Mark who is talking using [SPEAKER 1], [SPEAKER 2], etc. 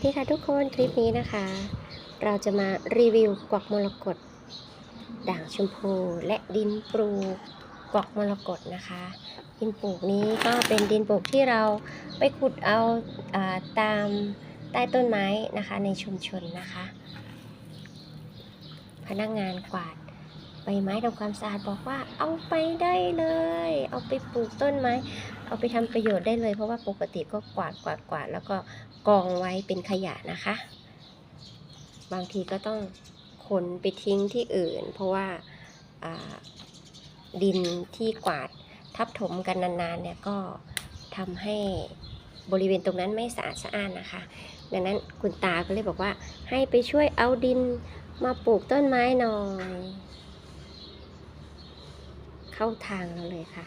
[SPEAKER 1] สดีค่ะทุกคนคลิปนี้นะคะ เราจะมารีวิวกวักมรกตด่างชมพูและดินปลูกกวักมรกตนะคะ ดินปลูกนี้ก็เป็นดินปลูกที่เราไปขุดเอาอาตามใต้ต้นไม้นะคะในชุมชนนะคะ พนักงานกวาด บไม้ทำความสะอาดบอกว่าเอาไปได้เลย เอาไปปลูกต้นไม้ เอาไปทำประโยชน์ได้เลย เพราะว่าปกติก็กวาดกวาดกวาดแล้วก็กองไว้เป็นขยะนะคะ บางทีก็ต้องขนไปทิ้งที่อื่น เพราะว่าอ่าดินที่กวาดทับถมกันนานๆเนี่ยก็ทำให้บริเวณตรงนั้นไม่สะอาดสะอ้านนะคะ ดังนั้นคุณตาก็เลยบอกว่าให้ไปช่วยเอาดินมาปลูกต้นไม้หน่อย เข้าทางเราเลยค่ะ